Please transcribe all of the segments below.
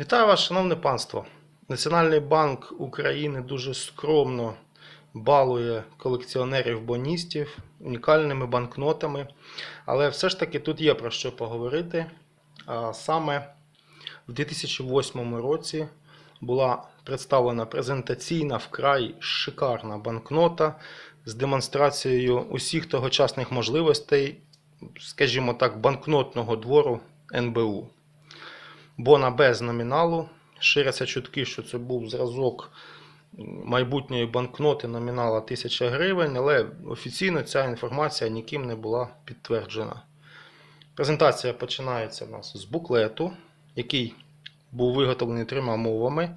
Вітаю вас, шановне панство. Національний банк України дуже скромно балує колекціонерів-боністів унікальними банкнотами. Але все ж таки тут є про що поговорити. А саме в 2008 році була представлена презентаційна вкрай шикарна банкнота з демонстрацією усіх тогочасних можливостей, скажімо так, банкнотного двору НБУ. Бона без номіналу. Ширяться чутки, що це був зразок майбутньої банкноти номінала 1000 гривень, але офіційно ця інформація ніким не була підтверджена. Презентація починається в нас з буклету, який був виготовлений трьома мовами: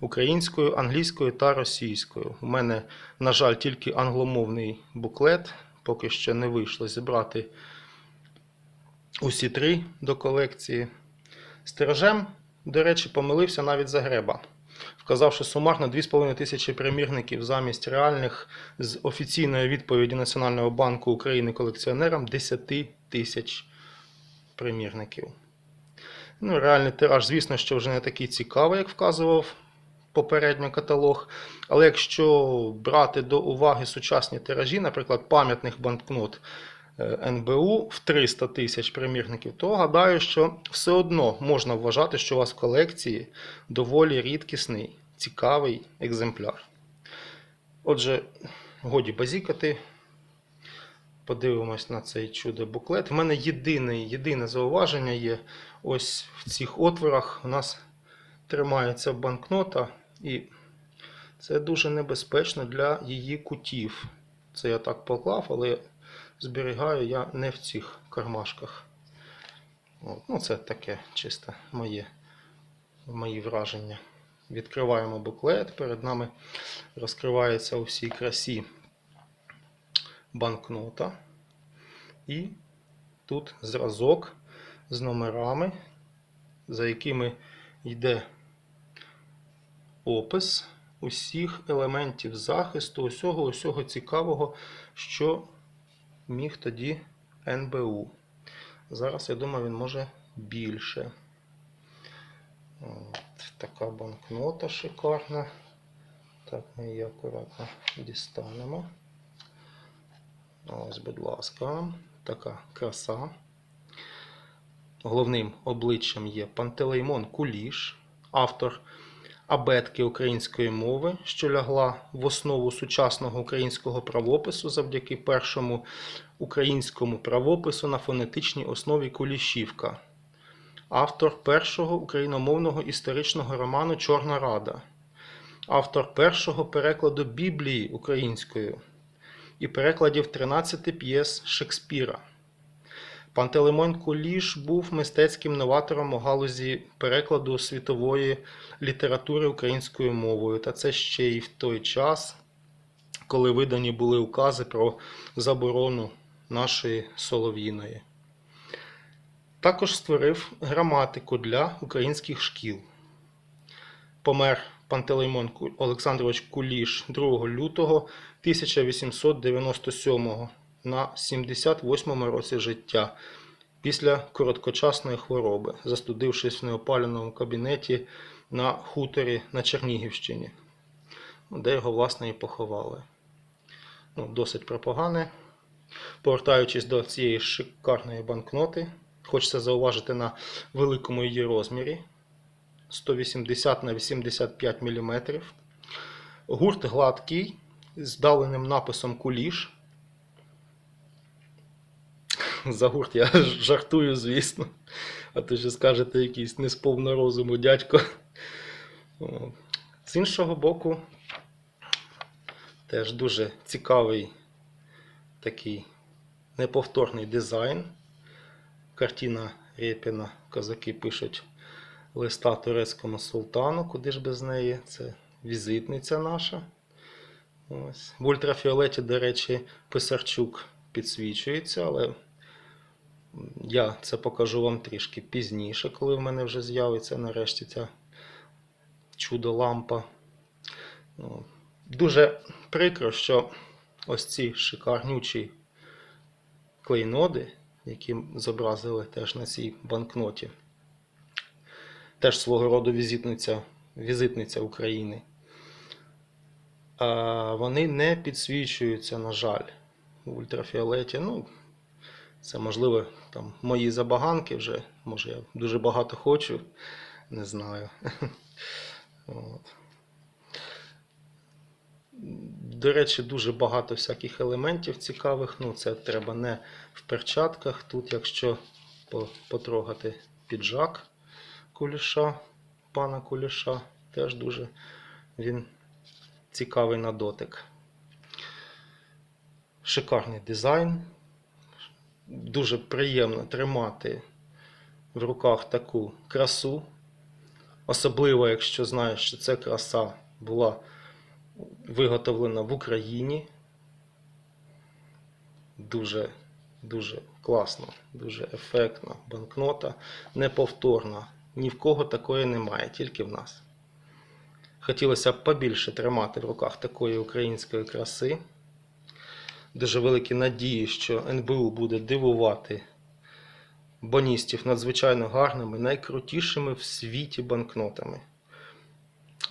українською, англійською та російською. У мене, на жаль, тільки англомовний буклет. Поки що не вийшло зібрати усі три до колекції. З тиражем, до речі, помилився навіть Загреба, вказавши сумарно 2,5 тисячі примірників замість реальних з офіційної відповіді Національного банку України колекціонерам 10 тисяч примірників. Ну, реальний тираж, звісно, що вже не такий цікавий, як вказував попередньо каталог. Але якщо брати до уваги сучасні тиражі, наприклад, пам'ятних банкнот НБУ в 300 тисяч примірників, то гадаю, що все одно можна вважати, що у вас в колекції доволі рідкісний, цікавий екземпляр. Отже, годі базікати. Подивимось на цей чудо буклет. У мене єдине, єдине зауваження є. Ось в цих отворах у нас тримається банкнота, і це дуже небезпечно для її кутів. Це я так поклав, але зберігаю я не в цих кармашках. От. Ну, це таке чисто моє, мої враження. Відкриваємо буклет. Перед нами розкривається у всій красі банкнота. І тут зразок з номерами, за якими йде опис усіх елементів захисту, усього, усього цікавого, що міг тоді НБУ. Зараз, я думаю, він може більше. От, така банкнота шикарна. Так, ми її акуратно дістанемо. Ось, будь ласка, така краса. Головним обличчям є Пантелеймон Куліш, автор абетки української мови, що лягла в основу сучасного українського правопису завдяки першому українському правопису на фонетичній основі Кулішівка, автор першого україномовного історичного роману Чорна Рада, автор першого перекладу Біблії українською і перекладів 13 п'єс Шекспіра. Пантелеймон Куліш був мистецьким новатором у галузі перекладу світової літератури українською мовою. Та це ще й в той час, коли видані були укази про заборону нашої солов'їної. Також створив граматику для українських шкіл. Помер Пантелеймон Олександрович Куліш 2 лютого 1897 на 78 році життя після короткочасної хвороби, застудившись в неопаленому кабінеті на хуторі на Чернігівщині, де його власне і поховали. Ну, досить пропогане. Повертаючись до цієї шикарної банкноти, хочеться зауважити на великому її розмірі 180 на 85 мм. Гурт гладкий з вдаленим написом куліш. За гурт я жартую, звісно. А то ще скажете якийсь несповна розуму дядько. З іншого боку, теж дуже цікавий такий неповторний дизайн. Картина Рєпіна. Козаки пишуть листа турецькому султану, куди ж без неї. Це візитниця наша. Ось. В ультрафіолеті, до речі, Писарчук підсвічується, але я це покажу вам трішки пізніше, коли в мене вже з'явиться нарешті ця чудо-лампа. Ну, Дуже прикро, що ось ці шикарнючі клейноди, які зобразили теж на цій банкноті, теж свого роду візитниця, візитниця України. Вони не підсвічуються, на жаль, в ультрафіолеті. Ну, це можливо там мої забаганки вже. Може, я дуже багато хочу, не знаю. От. До речі, дуже багато всяких елементів цікавих. Ну, це треба не в перчатках. Тут, якщо потрогати піджак куліша, пана куліша, теж дуже він цікавий на дотик. Шикарний дизайн. Дуже приємно тримати в руках таку красу. Особливо, якщо знаєш, що ця краса була виготовлена в Україні. Дуже, дуже класно, дуже ефектна банкнота, неповторна. Ні в кого такої немає, тільки в нас. Хотілося б побільше тримати в руках такої української краси. Дуже великі надії, що НБУ буде дивувати боністів надзвичайно гарними, найкрутішими в світі банкнотами.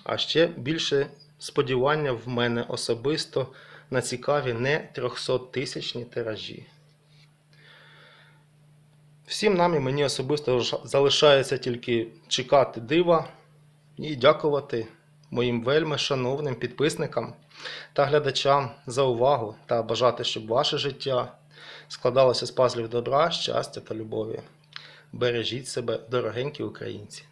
А ще більше сподівання в мене особисто на цікаві не 300-тисячні тиражі. Всім нам і мені особисто залишається тільки чекати дива і дякувати моїм вельми шановним підписникам та глядачам за увагу та бажати, щоб ваше життя складалося з пазлів добра, щастя та любові. Бережіть себе, дорогенькі українці!